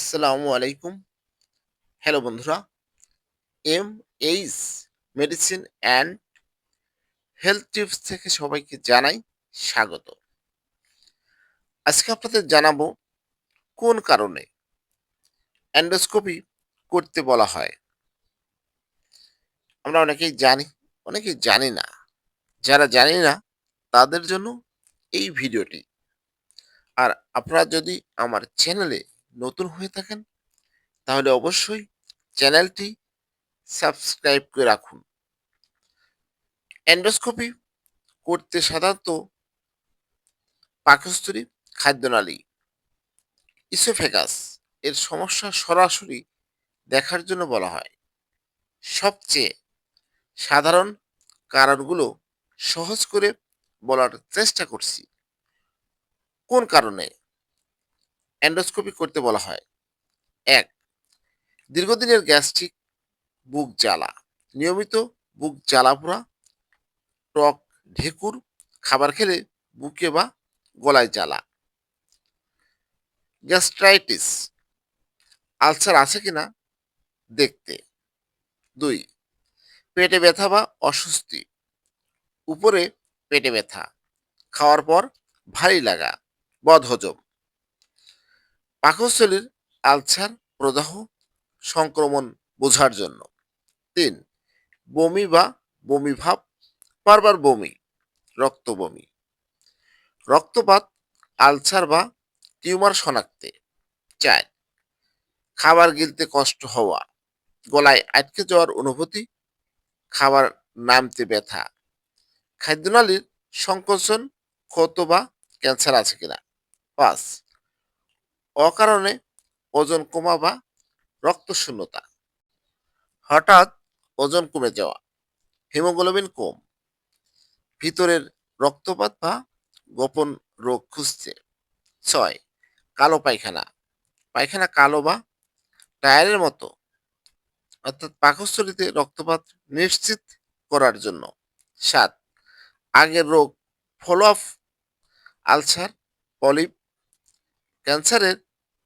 আসসালামু আলাইকুম। হ্যালো বন্ধুরা M H medicine and health tips থেকে সবাইকে জানাই স্বাগত। আজকে আপনাদের জানাব কোন কারণে অ্যান্ডোস্কোপি করতে বলা হয়। আমরা অনেকেই জানি অনেকেই জানি না। যারা জানি না, তাদের জন্য এই ভিডিওটি। আর আপনারা যদি আমার চ্যানেলে নতুন হয়ে থাকেন, তাহলে অবশ্যই চ্যানেলটি সাবস্ক্রাইব করে রাখুন। অ্যান্ডোস্কোপি করতে সাধারণত পাকস্থলী, খাদ্যনালী, ইসোফেগাস এর সমস্যা সরাসরি দেখার জন্য বলা হয়। সবচেয়ে সাধারণ কারণগুলো সহজ করে বলার চেষ্টা করছি। কোন কারণে? অ্যান্ডোস্কোপি করতে বলা হয়। এক, দীর্ঘদিনের গ্যাস্ট্রিক বুক জ্বালা। নিয়মিত বুক জ্বালা পোড়া টক ঢেকুর, খাবার খেলে বুকে বা গলায় জ্বালা। গ্যাস্ট্রাইটিস, আলসার আছে কিনা দেখতে। দুই, পেটে ব্যথা বা অস্বস্তি। উপরে পেটে ব্যথা। খাওয়ার পর ভারী লাগা, বদহজম। পাকস্থলীর আলসার প্রদাহ সংক্রমণ বোঝার জন্য। তিন, বমি বা বমি ভাব বারবার বমি রক্ত বমি রক্তপাত, আলসার বা টিউমার শনাক্তে। চার, খাবার গিলতে কষ্ট হওয়া, গলায় আটকে যাওয়ার অনুভূতি, খাবার নামতে ব্যথা। খাদ্যনালীর সংকোচন, ক্ষত বা ক্যান্সার আছে কিনা? পাঁচ অকারণে ওজন কমা বা রক্তশূন্যতা। হঠাৎ ওজন কমে যাওয়া, হিমোগ্লোবিন কম, ভিতরের রক্তপাত বা গোপন রোগ খুঁজছে। ছয়, কালো পায়খানা পায়খানা কালো বা টায়ারের মতো, অর্থাৎ পাকস্থলিতে রক্তপাত নিশ্চিত করার জন্য। সাত, আগের রোগ ফলো আপ আলসার, পলিপ, ক্যান্সারের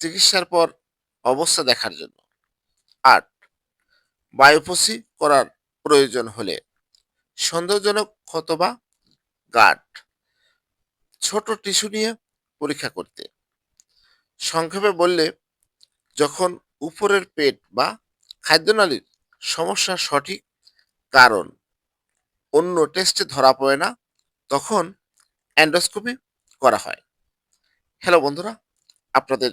চিকিৎসার পর অবস্থা দেখার জন্য। আট বায়োপসি করার প্রয়োজন হলে সন্দেহজনক ক্ষত বা গাঠ ছোট টিস্যু নিয়ে পরীক্ষা করতে। সংক্ষেপে বললে, যখন উপরের পেট বা খাদ্যনালীর সমস্যার সঠিক কারণ অন্য টেস্টে ধরা পড়ে না, তখন অ্যান্ডোস্কোপি করা হয়। হ্যালো বন্ধুরা, আপনাদের